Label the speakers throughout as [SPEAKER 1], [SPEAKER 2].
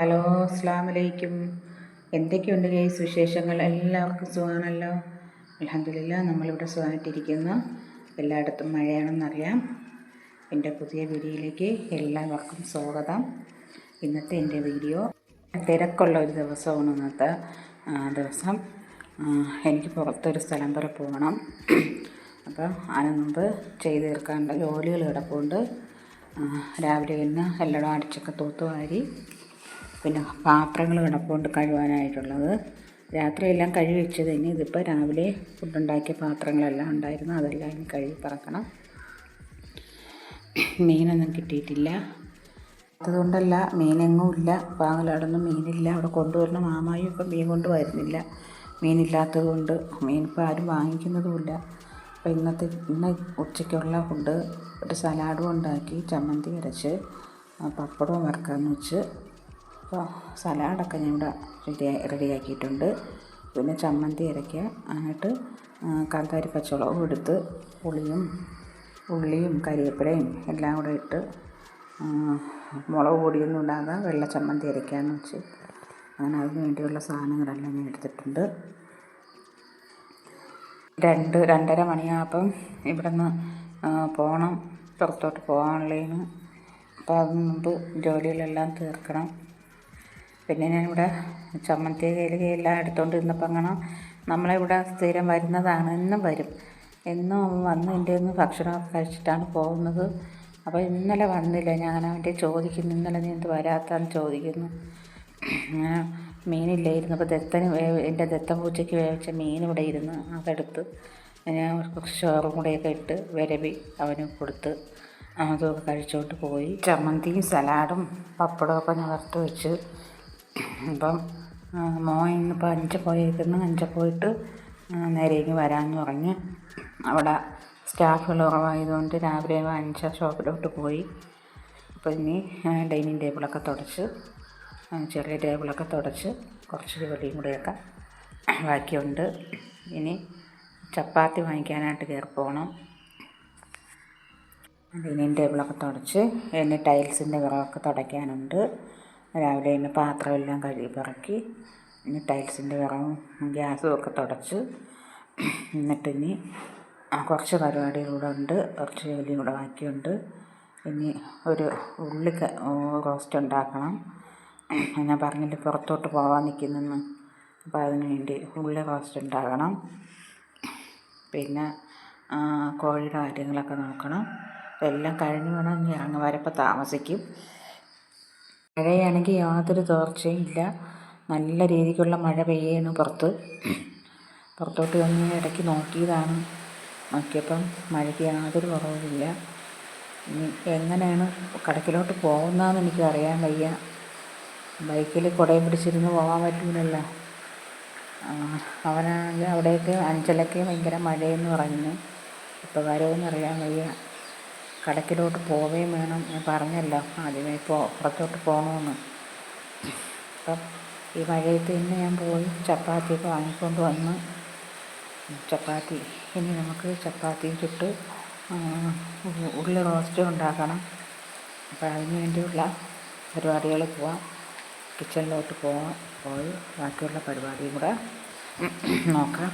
[SPEAKER 1] Hello അസ്സാം വലൈക്കും എന്തൊക്കെയുണ്ട് ഗൈസ് വിശേഷങ്ങൾ? എല്ലാവർക്കും സുഖമാണല്ലോ അലഹമില്ല നമ്മളിവിടെ സുഖമായിട്ടിരിക്കുന്നു. എല്ലായിടത്തും മഴയാണെന്നറിയാം. എന്റെ പുതിയ വീഡിയോയിലേക്ക് എല്ലാവർക്കും സ്വാഗതം. ഇന്നത്തെ എന്റെ വീഡിയോ തിരക്കുള്ള ഒരു ദിവസമാണ് ഇന്നത്തെ ദിവസം. എനിക്ക് പുറത്തൊരു സ്ഥലം വരെ പോകണം. അപ്പോൾ അതിന് മുമ്പ് ചെയ്ത് തീർക്കാനുള്ള ജോലികൾ കിടപ്പുണ്ട്. രാവിലെ തന്നെ എല്ലാം അടിച്ചൊക്കെ തൂത്തുവാരി പിന്നെ പാത്രങ്ങൾ കിടപ്പുണ്ട് കഴുകാനായിട്ടുള്ളത് രാത്രിയെല്ലാം കഴുകി വെച്ചത് ഇനി ഇതിപ്പോൾ രാവിലെ ഫുഡുണ്ടാക്കിയ പാത്രങ്ങളെല്ലാം ഉണ്ടായിരുന്നു. അതെല്ലാം ഇനി കഴുകി പറക്കണം. മീനൊന്നും കിട്ടിയിട്ടില്ല. അതുകൊണ്ടല്ല മീനെങ്ങും ഇല്ല. പാങ്ങലാടൊന്നും മീനില്ല. അവിടെ കൊണ്ടുവരുന്ന മാമായും ഇപ്പം മീൻ കൊണ്ട് വരുന്നില്ല. മീനില്ലാത്തത് കൊണ്ട് മീൻ ഇപ്പം ആരും വാങ്ങിക്കുന്നതുമില്ല അപ്പോൾ ഇന്നത്തെ ഇന്ന് ഉച്ചയ്ക്കുള്ള ഫുഡ്. ഒരു സലാഡും ഉണ്ടാക്കി. ചമ്മന്തി അരച്ച്. പപ്പടവും വറക്കാമെന്ന് വെച്ച്. അപ്പോൾ സലാഡൊക്കെ ഞാൻ ഇവിടെ റെഡി റെഡിയാക്കിയിട്ടുണ്ട് പിന്നെ ചമ്മന്തി അരയ്ക്കുക എന്നിട്ട് കാന്താരി പച്ചമുളകും എടുത്ത് പുളിയും ഉള്ളിയും കരിവേപ്പിലയും എല്ലാം കൂടെ ഇട്ട് മുളക് പൊടിയൊന്നും ഇടാതെ വെള്ള ചമ്മന്തി അരയ്ക്കാമെന്ന് വെച്ച് അങ്ങനെ അതിന് വേണ്ടിയുള്ള സാധനങ്ങളെല്ലാം ഞാൻ എടുത്തിട്ടുണ്ട്. രണ്ട് രണ്ടര മണിയാകുമ്പം ഇവിടെ നിന്ന് പോകണം പുറത്തോട്ട് പോകാനുള്ളതിന്. അപ്പോൾ അതിന് മുമ്പ് ജോലികളെല്ലാം തീർക്കണം. പിന്നെ ഞാനിവിടെ ചമ്മന്തി കയ്യിൽ എല്ലാം എടുത്തുകൊണ്ട് ഇരുന്നപ്പോൾ അങ്ങനെ നമ്മളിവിടെ സ്ഥിരം വരുന്നതാണ് എന്നും വരും. എന്നും വന്ന് എന്റെ ഒന്ന് ഭക്ഷണമൊക്കെ കഴിച്ചിട്ടാണ് പോകുന്നത്. അപ്പോൾ ഇന്നലെ വന്നില്ല ഞാൻ അവന്റെ ചോദിക്കുന്നു ഇന്നലെ നീ എന്ത് വരാത്തെന്ന് ചോദിക്കുന്നു. അങ്ങനെ മീനില്ലായിരുന്നു അപ്പോൾ ദത്തന് എന്റെ ദത്തൻ പൂച്ചയ്ക്ക് വേവിച്ച മീൻ ഇവിടെ ഇരുന്ന് അതെടുത്ത് ഞാൻ കുറച്ച് ചോറും കൂടെയൊക്കെ ഇട്ട് വിരവി അവന് കൊടുത്ത് അതൊക്കെ കഴിച്ചുകൊണ്ട് പോയി. ചമ്മന്തിയും സലാഡും പപ്പടമൊക്കെ ഞാൻ വറുത്ത് വെച്ച് അപ്പം മോൻ ഇന്നിപ്പോൾ അഞ്ച് പോയേക്കുന്നു. അഞ്ച് പോയിട്ട് നേരെ ഇനി വരാമെന്ന് പറഞ്ഞ് അവിടെ സ്റ്റാഫുകൾ കുറവായതുകൊണ്ട് രാവിലെ അഞ്ച് ഷോപ്പിലോട്ട് പോയി. അപ്പോൾ ഇനി ഡൈനിങ് ടേബിളൊക്കെ തുടച്ച് ചെറിയ ടേബിളൊക്കെ തുടച്ച് കുറച്ച് ജോലിയും കൂടെയൊക്കെ ബാക്കിയുണ്ട്. ഇനി ചപ്പാത്തി വാങ്ങിക്കാനായിട്ട് കയറി പോകണം ഡൈനിങ് ടേബിളൊക്കെ തുടച്ച് ഇനി ടൈൽസിന്റെ വിറകൊക്കെ തുടയ്ക്കാനുണ്ട്. രാവിലെ തന്നെ പാത്രമെല്ലാം കഴുകി പറക്കി ഇനി ടൈൽസിന്റെ വിറകും ഗ്യാസും ഒക്കെ തുടച്ച് എന്നിട്ട് ഇനി കുറച്ച് കുറച്ച് പരിപാടികളൂടെ ഉണ്ട് കുറച്ച് ജോലിയും കൂടെ ബാക്കിയുണ്ട്. ഇനി ഒരു ഉള്ളി റോസ്റ്റ് ഉണ്ടാക്കണം. ഞാൻ പറഞ്ഞില്ലേ പുറത്തോട്ട് പോകാൻ നിൽക്കുന്നെന്ന്. അപ്പോൾ അതിന് വേണ്ടി ഉള്ളി റോസ്റ്റ് ഉണ്ടാക്കണം പിന്നെ കോഴിയുടെ കാര്യങ്ങളൊക്കെ നോക്കണം. എല്ലാം കഴിഞ്ഞ് വേണം ഇനി വരപ്പോൾ താമസിക്കും. മഴയാണെങ്കിൽ യാതൊരു തോർച്ചയും ഇല്ല. നല്ല രീതിക്കുള്ള മഴ പെയ്യാണ് പുറത്ത്. പുറത്തോട്ട് വന്ന് ഇടയ്ക്ക് നോക്കിയതാണ്. നോക്കിയപ്പം മഴയ്ക്ക് യാതൊരു കുറവുമില്ല. എങ്ങനെയാണ് കടക്കിലോട്ട് പോകുന്നതെന്ന് എനിക്ക് അറിയാൻ വയ്യ. ബൈക്കിൽ കുടയും പിടിച്ചിരുന്ന് പോകാൻ പറ്റുന്നില്ല അവനാണെങ്കിൽ അവിടേക്ക് അഞ്ചലൊക്കെ ഭയങ്കര മഴയെന്ന് പറഞ്ഞു. ഇപ്പോൾ കാര്യമൊന്നും അറിയാൻ വയ്യ. കടക്കിലോട്ട് പോവുകയും വേണം. ഞാൻ പറഞ്ഞല്ലോ ആദ്യമേ ഇപ്പോൾ പുറത്തോട്ട് പോകണമെന്ന് അപ്പം ഈ മഴയത്ത് ഇന്ന് ഞാൻ പോയി ചപ്പാത്തിയൊക്കെ വാങ്ങിക്കൊണ്ട് വന്ന് ചപ്പാത്തി. ഇനി നമുക്ക് ചപ്പാത്തിയും ചുട്ട് ഉള്ളി റോസ്റ്റ് ഉണ്ടാക്കണം. അപ്പോൾ അതിന് വേണ്ടിയുള്ള പരിപാടികൾ പോവാം. കിച്ചണിലോട്ട് പോവാം. പോയി ബാക്കിയുള്ള പരിപാടിയും കൂടെ നോക്കാം.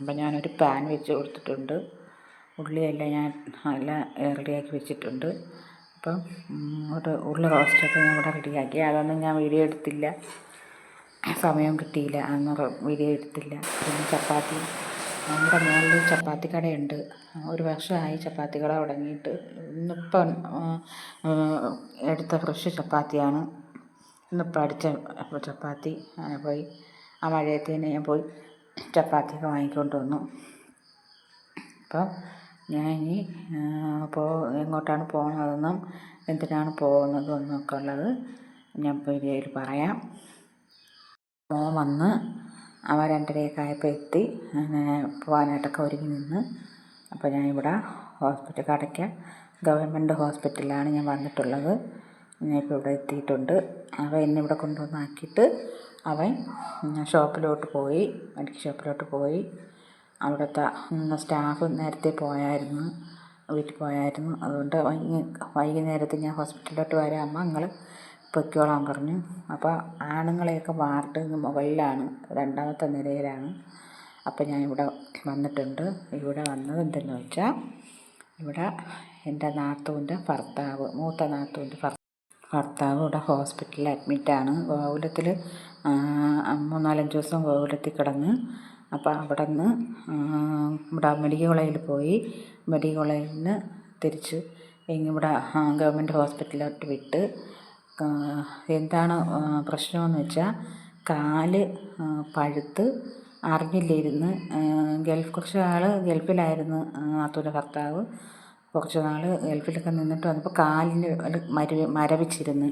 [SPEAKER 1] അപ്പം ഞാനൊരു പാൻ വെച്ച് കൊടുത്തിട്ടുണ്ട്. ഉള്ളിയെല്ലാം ഞാൻ നല്ല റെഡിയാക്കി വെച്ചിട്ടുണ്ട്. അപ്പം ഒരു ഉള്ളി റോസ്റ്റൊക്കെ ഞാൻ ഇവിടെ റെഡിയാക്കി. അതൊന്നും ഞാൻ വീഡിയോ എടുത്തില്ല. സമയം കിട്ടിയില്ല. അന്ന് വീഡിയോ എടുത്തില്ല. പിന്നെ ചപ്പാത്തി. നമ്മുടെ മുകളിൽ ചപ്പാത്തി കടയുണ്ട്. ഒരു വർഷമായി ചപ്പാത്തി കട തുടങ്ങിയിട്ട്. ഇന്നിപ്പം എടുത്ത ഫ്രഷ് ചപ്പാത്തിയാണ്. ഇന്നിപ്പം അടിച്ച ചപ്പാത്തി. അങ്ങനെ പോയി. ആ മഴയത്ത് തന്നെ ഞാൻ പോയി ചപ്പാത്തിയൊക്കെ വാങ്ങിക്കൊണ്ട് വന്നു. അപ്പം ഞാൻ ഇനി അപ്പോൾ എങ്ങോട്ടാണ് പോകുന്നതെന്നും എന്തിനാണ് പോകുന്നതും എന്നൊക്കെ ഉള്ളത് ഞാൻ വീഡിയോയിൽ പറയാം. മോൻ വന്ന് അവ രണ്ടരയൊക്കെ ആയപ്പോൾ എത്തി. അങ്ങനെ പോകാനായിട്ടൊക്കെ ഒരുങ്ങി നിന്ന്. അപ്പോൾ ഞാൻ ഇവിടെ ഹോസ്പിറ്റൽ കടയ്ക്ക ഗവൺമെന്റ് ഹോസ്പിറ്റലിലാണ് ഞാൻ വന്നിട്ടുള്ളത്. ഞാനിപ്പോൾ ഇവിടെ എത്തിയിട്ടുണ്ട്. അവൻ എന്നെ ഇവിടെ കൊണ്ടുവന്നാക്കിയിട്ട് അവൻ ഷോപ്പിലോട്ട് പോയി മെഡിക്കൽ ഷോപ്പിലോട്ട് പോയി. അവിടുത്തെ സ്റ്റാഫ് നേരത്തെ പോയായിരുന്നു വീട്ടിൽ പോയായിരുന്നു. അതുകൊണ്ട് വൈകി വൈകുന്നേരത്ത് ഞാൻ ഹോസ്പിറ്റലിലോട്ട് വരാം. അമ്മ നിങ്ങൾ പൊയ്ക്കോളാൻ പറഞ്ഞു. അപ്പോൾ ആണുങ്ങളെയൊക്കെ വാർഡ് മുകളിലാണ് രണ്ടാമത്തെ നിലയിലാണ് അപ്പോൾ ഞാൻ ഇവിടെ വന്നിട്ടുണ്ട്. ഇവിടെ വന്നത് എന്തെന്ന് വെച്ചാൽ ഇവിടെ എന്റെ നാത്തൂന്റെ ഭർത്താവ് മൂത്ത നാത്തൂന്റെ ഭർത്താവ് ഇവിടെ ഹോസ്പിറ്റലിൽ അഡ്മിറ്റാണ് ഗോകുലത്തിൽ മൂന്നാലഞ്ച് ദിവസം ഗോകുലത്തിൽ കിടന്ന് അപ്പോൾ അവിടെ നിന്ന് ഇവിടെ മെഡിക്കൽ കോളേജിൽ പോയി. മെഡിക്കൽ കോളേജിൽ നിന്ന് തിരിച്ച് ഇവിടെ ഗവൺമെന്റ് ഹോസ്പിറ്റലിലോട്ട് വിട്ട് എന്താണ് പ്രശ്നമെന്ന് വെച്ചാൽ കാൽ പഴുത്ത് അറിഞ്ഞില്ലായിരുന്നു. ഗൾഫ് കുറച്ച് നാൾ ഗൾഫിലായിരുന്നു നാത്തൂന്റെ ഭർത്താവ്. കുറച്ച് നാൾ ഗൾഫിലൊക്കെ നിന്നിട്ട് വന്നപ്പോൾ കാലിന് മരവി മരവിച്ചിരുന്ന്.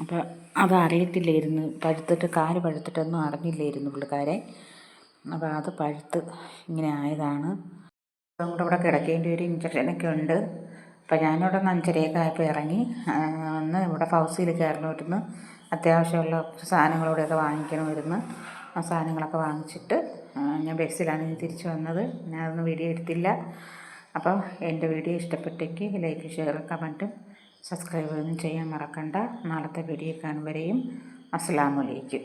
[SPEAKER 1] അപ്പോൾ അത് അറിയത്തില്ലായിരുന്നു പഴുത്തിട്ട് കാൽ പഴുത്തിട്ടൊന്നും അറിഞ്ഞില്ലായിരുന്നു പുള്ളിക്കാരെ. അപ്പോൾ അത് പഴുത്ത് ഇങ്ങനെ ആയതാണ്. അതുകൊണ്ട് ഇവിടെ കിടക്കേണ്ടി ഒരു ഇഞ്ചക്ഷനൊക്കെ ഉണ്ട്. അപ്പോൾ ഞാനിവിടെ നിന്ന് അഞ്ചരയൊക്കെ ആയപ്പോൾ ഇറങ്ങി. ഒന്ന് ഇവിടെ ഫൗസിയിൽ കയറണമായിരുന്നു അത്യാവശ്യമുള്ള സാധനങ്ങളോടെയൊക്കെ വാങ്ങിക്കണമായിരുന്നു ആ സാധനങ്ങളൊക്കെ വാങ്ങിച്ചിട്ട് ഞാൻ ബസ്സിലാണ് തിരിച്ചു വന്നത്. ഞാനതൊന്നും വീഡിയോ എടുത്തില്ല. അപ്പോൾ എന്റെ വീഡിയോ ഇഷ്ടപ്പെട്ടേക്ക് ലൈക്ക് ഷെയർ കമന്റും സബ്സ്ക്രൈബ് ഒന്നും ചെയ്യാൻ മറക്കണ്ട. നാളത്തെ വീഡിയോ കാണും വരെയും. അസ്സാമലൈക്കും